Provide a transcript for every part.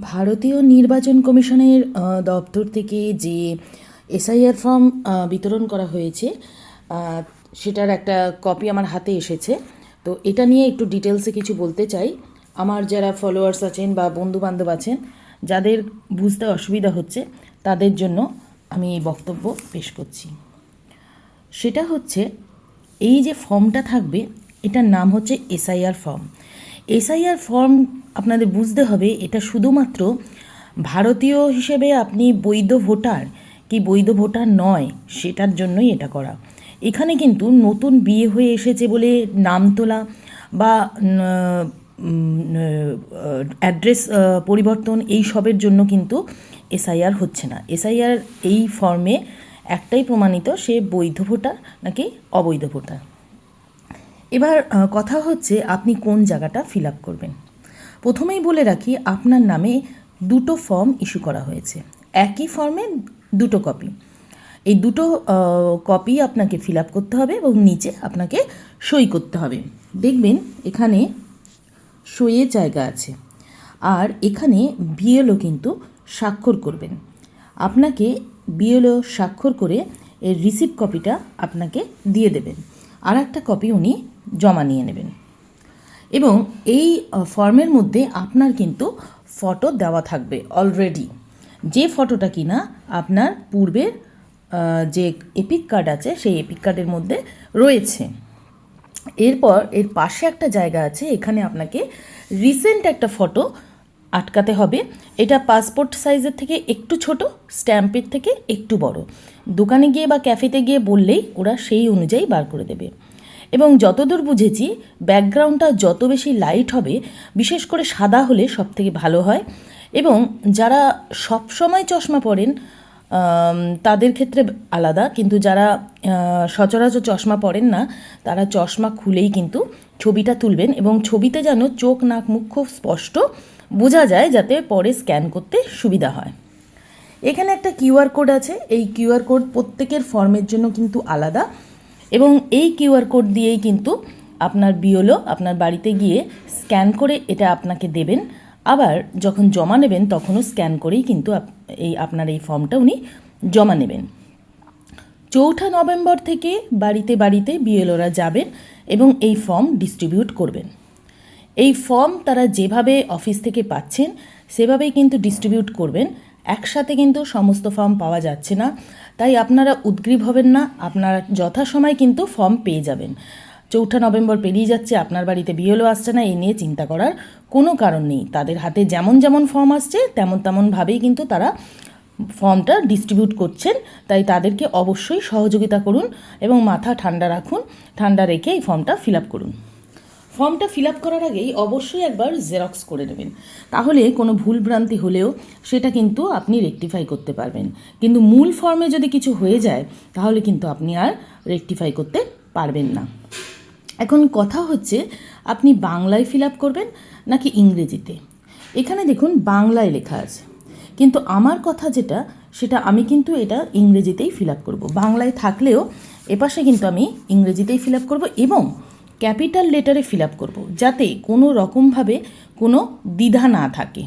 ভারতীয় নির্বাচন কমিশনের দপ্তর থেকে যে এসআইআর ফর্ম বিতরণ করা হয়েছে সেটার একটা কপি আমার হাতে এসেছে। তো এটা নিয়ে একটু ডিটেলসে কিছু বলতে চাই। আমার যারা ফলোয়ার্স আছেন বা বন্ধু বান্ধব আছেন, যাদের বুঝতে অসুবিধা হচ্ছে, তাদের জন্য আমি এই বক্তব্য পেশ করছি। সেটা হচ্ছে, এই যে ফর্মটা থাকবে, এটার নাম হচ্ছে এসআইআর ফর্ম। এসআইআর ফর্ম আপনাদের বুঝতে হবে, এটা শুধুমাত্র ভারতীয় হিসেবে আপনি বৈধ ভোটার কি বৈধ ভোটার নয়, সেটার জন্যই এটা করা। এখানে কিন্তু নতুন বিয়ে হয়ে এসেছে বলে নাম তোলা বা অ্যাড্রেস পরিবর্তন এই সবের জন্য কিন্তু এসআইআর হচ্ছে না। এসআইআর এই ফর্মে একটাই প্রমাণিত, সে বৈধ ভোটার নাকি অবৈধ ভোটার। এবার কথা হচ্ছে আপনি কোন জায়গাটা ফিল আপ করবেন। প্রথমেই বলে রাখি, আপনার নামে দুটো ফর্ম ইস্যু করা হয়েছে। একই ফর্মে দুটো কপি এই দুটো কপি আপনাকে ফিল আপ করতে হবে এবং নিচে আপনাকে সই করতে হবে। দেখবেন, এখানে সইয়ের জায়গা আছে। আর এখানে বিএলও কিন্তু স্বাক্ষর করবেন। আপনাকে বিএলও স্বাক্ষর করে এর রিসিভ কপিটা আপনাকে দিয়ে দেবেন। আর একটা কপি উনি জমা নিয়ে নেবেন। এবং এই ফর্মের মধ্যে আপনার কিন্তু ফটো দেওয়া থাকবে অলরেডি যে ফটোটা কিনা আপনার পূর্বের যে এপিক কার্ড আছে, সেই এপিক কার্ডের মধ্যে রয়েছে। এরপর এর পাশে একটা জায়গা আছে, এখানে আপনাকে রিসেন্ট একটা ফটো আটকাতে হবে। এটা পাসপোর্ট সাইজের থেকে একটু ছোট স্ট্যাম্পের থেকে একটু বড়। দোকানে গিয়ে বা ক্যাফেতে গিয়ে বললেই ওরা সেই অনুযায়ী বার করে দেবে। এবং যতদূর বুঝেছি, ব্যাকগ্রাউন্ডটা যত বেশি লাইট হবে, বিশেষ করে সাদা হলে সব থেকে ভালো হয়। এবং যারা সব সময় চশমা পরেন তাদের ক্ষেত্রে আলাদা। কিন্তু যারা সচরাচর চশমা পরেন না, তারা চশমা খুলেই কিন্তু ছবিটা তুলবেন এবং ছবিতে যেন চোখ, নাক, মুখ খুব স্পষ্ট বোঝা যায়, যাতে পরে স্ক্যান করতে সুবিধা হয়। এখানে একটা কিউআর কোড আছে। এই কিউআর কোড প্রত্যেকের ফর্মের জন্য কিন্তু আলাদা। এবং এই কিউআর কোড দিয়েই কিন্তু আপনার বিওলো আপনার বাড়িতে গিয়ে স্ক্যান করে এটা আপনাকে দেবেন। আবার যখন জমা নেবেন তখনও স্ক্যান করেই কিন্তু এই আপনার এই ফর্মটা উনি জমা নেবেন। চৌঠা নভেম্বর থেকে বাড়িতে বাড়িতে বিএলওরা যাবেন এবং এই ফর্ম ডিস্ট্রিবিউট করবেন। এই ফর্ম তারা যেভাবে অফিস থেকে পাচ্ছেন সেভাবেই কিন্তু ডিস্ট্রিবিউট করবেন। একসাথে কিন্তু সমস্ত ফর্ম পাওয়া যাচ্ছে না। তাই আপনারা উদ্গ্রীব হবেন না, আপনারা যথাসময় কিন্তু ফর্ম পেয়ে যাবেন। চৌঠা নভেম্বর পেরিয়ে যাচ্ছে, আপনার বাড়িতে বিএলও আসছে না, এই নিয়ে চিন্তা করার কোনো কারণ নেই। তাদের হাতে যেমন যেমন ফর্ম আসছে, তেমন তেমনভাবেই কিন্তু তারা ফর্মটা ডিস্ট্রিবিউট করছেন। তাই তাদেরকে অবশ্যই সহযোগিতা করুন এবং মাথা ঠান্ডা রাখুন। ঠান্ডা রেখে এই ফর্মটা ফিল আপ করুন। ফর্মটা ফিল আপ করার আগেই অবশ্যই একবার জেরক্স করে নেবেন। তাহলে কোনো ভুলভ্রান্তি হলেও সেটা কিন্তু আপনি রেকটিফাই করতে পারবেন। কিন্তু মূল ফর্মে যদি কিছু হয়ে যায়, তাহলে কিন্তু আপনি আর রেকটিফাই করতে পারবেন না। এখন কথা হচ্ছে, আপনি বাংলায় ফিল আপ করবেন নাকি ইংরেজিতে? এখানে দেখুন, বাংলায় লেখা আছে। কিন্তু আমার কথা যেটা, সেটা আমি কিন্তু এটা ইংরেজিতেই ফিল আপ করব। বাংলায় থাকলেও এপাশে কিন্তু আমি ইংরেজিতেই ফিল আপ করব এবং ক্যাপিটাল লেটারে ফিল আপ করব, যাতে কোনো রকমভাবে কোনো দ্বিধা না থাকে।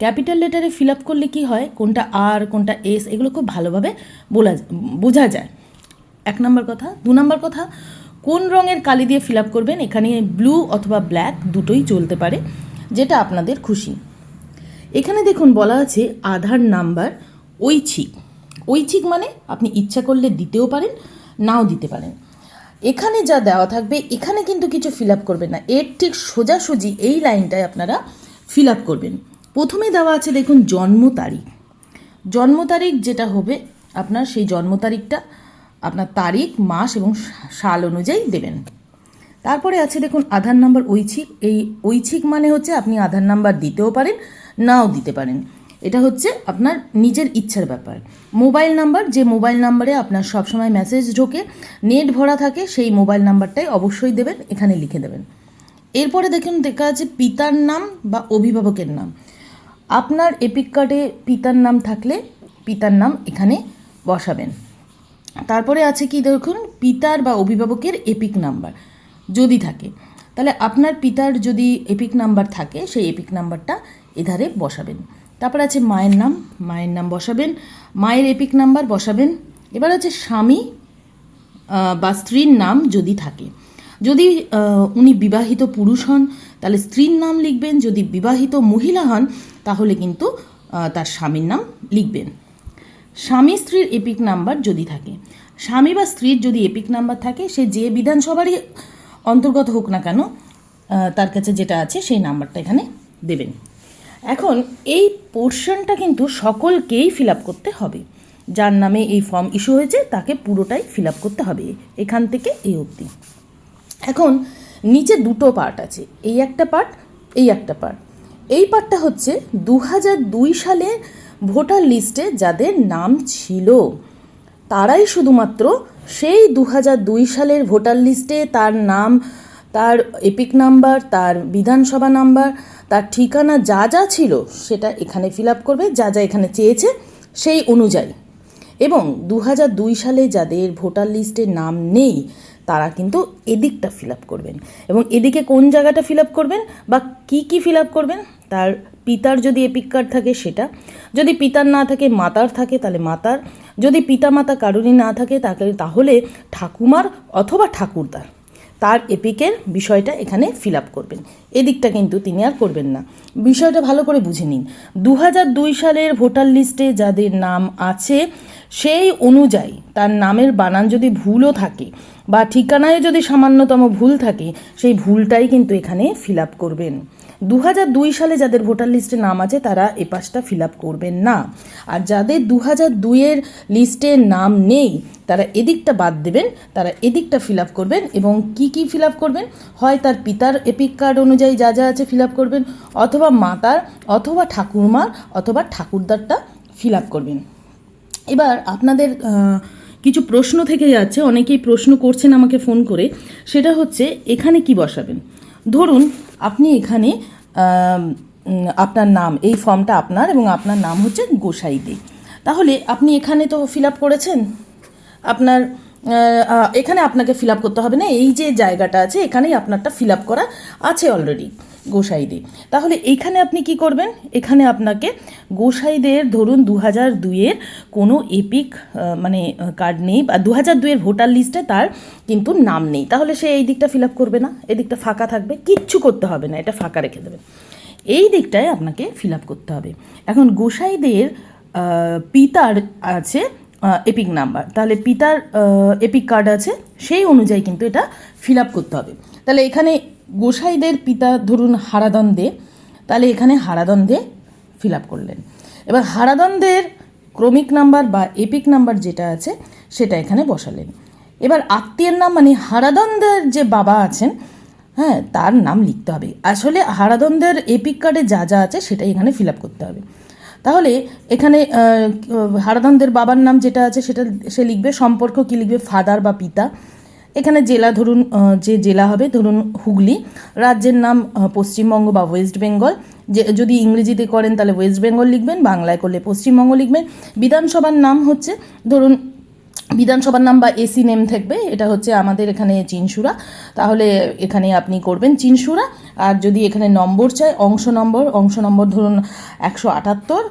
ক্যাপিটাল লেটারে ফিল আপ করলে কি হয়? কোনটা আর কোনটা এস এগুলো খুব ভালোভাবে বলা, বোঝা যায়। এক নম্বর কথা। দু নম্বর কথা, কোন রঙের কালি দিয়ে ফিল আপ করবেন? এখানে ব্লু অথবা ব্ল্যাক দুটোই চলতে পারে, যেটা আপনাদের খুশি। এখানে দেখুন বলা আছে আধার নাম্বার ঐচ্ছিক। ঐচ্ছিক মানে আপনি ইচ্ছা করলে দিতেও পারেন, নাও দিতে পারেন। এখানে যা দেওয়া থাকবে, এখানে কিন্তু কিছু ফিল আপ করবেন না। এর ঠিক সোজাসুজি এই লাইনটায় আপনারা ফিল আপ করবেন। প্রথমে দেওয়া আছে দেখুন, জন্ম তারিখ। জন্ম তারিখ যেটা হবে, আপনার সেই জন্ম তারিখটা আপনার তারিখ, মাস এবং সাল অনুযায়ী দেবেন। তারপরে আছে দেখুন, আধার নাম্বার ঐচ্ছিক। এই ঐচ্ছিক মানে হচ্ছে আপনি আধার নাম্বার দিতেও পারেন, নাও দিতে পারেন। এটা হচ্ছে আপনার নিজের ইচ্ছার ব্যাপার। মোবাইল নাম্বার, যে মোবাইল নাম্বারে আপনার সবসময় মেসেজ ঢোকে, নেট ভরা থাকে, সেই মোবাইল নাম্বারটাই অবশ্যই দেবেন, এখানে লিখে দেবেন। এরপরে দেখুন, দেখা আছে পিতার নাম বা অভিভাবকের নাম। আপনার এপিক কার্ডে পিতার নাম থাকলে পিতার নাম এখানে বসাবেন। তারপরে আছে কি দেখুন, পিতার বা অভিভাবকের এপিক নাম্বার যদি থাকে। তাহলে আপনার পিতার যদি এপিক নাম্বার থাকে, সেই এপিক নাম্বারটা এধারে বসাবেন। তারপর আছে মায়ের নাম মায়ের নাম বসাবেন, মায়ের এপিক নাম্বার বসাবেন। এবার আছে স্বামী বা স্ত্রীর নাম যদি থাকে। যদি উনি বিবাহিত পুরুষ হন, তাহলে স্ত্রীর নাম লিখবেন। যদি বিবাহিত মহিলা হন, তাহলে কিন্তু তার স্বামীর নাম লিখবেন। স্বামী স্ত্রীর এপিক নাম্বার যদি থাকে। স্বামী বা স্ত্রীর যদি এপিক নাম্বার থাকে, সে যে বিধানসভারই অন্তর্গত হোক না কেন তার কাছে যেটা আছে, সেই নাম্বারটা এখানে দেবেন। এখন এই পোর্শনটা কিন্তু সকলকেই ফিল আপ করতে হবে। যার নামে এই ফর্ম ইস্যু হয়েছে, তাকে পুরোটাই ফিল আপ করতে হবে, এখান থেকে এই অবধি। এখন নিচে দুটো পার্ট আছে, এই একটা পার্ট এই একটা পার্ট এই পার্টটা হচ্ছে দু দুই সালে ভোটার লিস্টে যাদের নাম ছিল, তারাই শুধুমাত্র সেই দু সালের ভোটার লিস্টে তার নাম তার এপিক নাম্বার তার বিধানসভা নাম্বার তার ঠিকানা যা যা ছিল সেটা এখানে ফিল আপ করবে, যা যা এখানে চেয়েছে সেই অনুযায়ী। এবং দু দুই সালে যাদের ভোটার লিস্টে নাম নেই, তারা কিন্তু এদিকটা ফিল আপ করবেন। এবং এদিকে কোন জায়গাটা ফিল আপ করবেন বা কি কি ফিল আপ করবেন, তার পিতার যদি এপিক কার্ড থাকে সেটা। যদি পিতার না থাকে, মাতার থাকে, তাহলে মাতার। যদি পিতা মাতা কারোরই না থাকে, তাকে তাহলে ঠাকুমার অথবা ঠাকুরদার। তার এপিকের বিষয়টা এখানে ফিল আপ করবেন। এদিকটা কিন্তু তিনি আর করবেন না। বিষয়টা ভালো করে বুঝে নিন। দু সালের ভোটার লিস্টে যাদের নাম আছে, সেই অনুযায়ী তার নামের বানান যদি ভুলও থাকে বা ঠিকানায় যদি সামান্যতম ভুল থাকে, সেই ভুলটাই কিন্তু এখানে ফিল আপ করবেন। দু সালে যাদের ভোটার লিস্টে নাম আছে, তারা এ পাশটা ফিল আপ করবেন না। আর যাদের দু হাজার দুইয়ের লিস্টে নাম নেই, তারা এদিকটা বাদ দেবেন, তারা এদিকটা ফিল আপ করবেন এবং কি কি ফিল আপ করবেন? হয় তার পিতার এপিক কার্ড অনুযায়ী যা যা আছে ফিল আপ করবেন, অথবা মাতার, অথবা ঠাকুরমার, অথবা ঠাকুরদারটা ফিল আপ করবেন। এবার আপনাদের কিছু প্রশ্ন থেকে যাচ্ছে অনেকেই প্রশ্ন করছেন আমাকে ফোন করে। সেটা হচ্ছে, এখানে কি বসাবেন? ধরুন, আপনি এখানে আপনার নাম, এই ফর্মটা আপনার এবং আপনার নাম হচ্ছে গোসাই দে। তাহলে আপনি এখানে তো ফিল আপ করেছেন। আপনার এখানে আপনাকে ফিল করতে হবে না, এই যে জায়গাটা আছে, এখানেই আপনারটা ফিল করা আছে অলরেডি গোসাইদে তাহলে এইখানে আপনি কি করবেন? এখানে আপনাকে গোসাইদের ধরুন দু হাজার দুইয়ের কোনো এপিক মানে কার্ড নেই, বা দু হাজার দুইয়ের ভোটার লিস্টে তার কিন্তু নাম নেই। তাহলে সে এই দিকটা ফিল করবে না, এই দিকটা ফাঁকা থাকবে, কিচ্ছু করতে হবে না, এটা ফাঁকা রেখে দেবেন। এই দিকটায় আপনাকে ফিল করতে হবে। এখন গোসাইদের পিতার আছে এপিক নাম্বার তাহলে পিতার এপিক কার্ড আছে, সেই অনুযায়ী কিন্তু এটা ফিল আপ করতে হবে। তাহলে এখানে গোসাইদের পিতা ধরুন হারাদন দে তাহলে এখানে হারাদন দে ফিল আপ করলেন। এবার হারাদনদের ক্রমিক নাম্বার বা এপিক নাম্বার যেটা আছে, সেটা এখানে বসালেন। এবার আত্মীয়ের নাম মানে হারাদনদের যে বাবা আছেন হ্যাঁ তার নাম লিখতে হবে। আসলে হারাদনদের এপিক কার্ডে যা যা আছে, সেটাই এখানে ফিল আপ করতে হবে। তাহলে এখানে হারাধানদের বাবার নাম যেটা আছে সেটা সে লিখবে, সম্পর্ক কি লিখবে ফাদার বা পিতা। এখানে জেলা ধরুন যে জেলা হবে, ধরুন হুগলি। রাজ্যের নাম পশ্চিমবঙ্গ বা ওয়েস্ট বেঙ্গল। যে, যদি ইংরেজিতে করেন তাহলে ওয়েস্ট বেঙ্গল লিখবেন, বাংলায় করলে পশ্চিমবঙ্গ লিখবেন। বিধানসভার নাম হচ্ছে, ধরুন বিধানসভার নাম বা এসি নেম থাকবে, এটা হচ্ছে আমাদের এখানে চিনসুরা। তাহলে এখানে আপনি করবেন চিনসুরা। আর যদি এখানে নম্বর চাই, অংশ নম্বর অংশ নম্বর ধরুন একশো আটাত্তর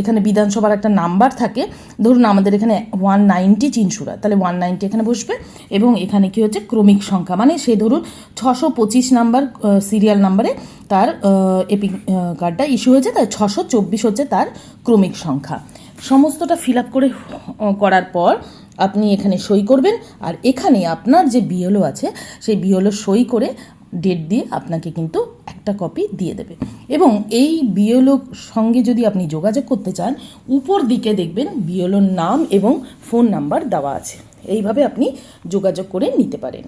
এখানে বিধানসভার একটা নাম্বার থাকে। ধরুন আমাদের এখানে ওয়ান নাইনটি চিনসুরা, তাহলে ওয়ান নাইনটি এখানে বসবে। এবং এখানে কি হচ্ছে? ক্রমিক সংখ্যা। মানে সে ধরুন ছশো পঁচিশ নাম্বার সিরিয়াল নাম্বারে তার এপিক কার্ডটা ইস্যু হয়েছে, তাই ছশো চব্বিশ হচ্ছে তার ক্রমিক সংখ্যা। সমস্তটা ফিল আপ করে করার পর আপনি এখানে সই করবেন। আর এখানে আপনার যে বিএলও আছে, সেই বিএলও সই করে ডেট দিয়ে আপনাকে কিন্তু একটা কপি দিয়ে দেবে। এবং এই বিএলও সঙ্গে যদি আপনি যোগাযোগ করতে চান, উপর দিকে দেখবেন বিএলওর নাম এবং ফোন নাম্বার দেওয়া আছে। এইভাবে আপনি যোগাযোগ করে নিতে পারেন।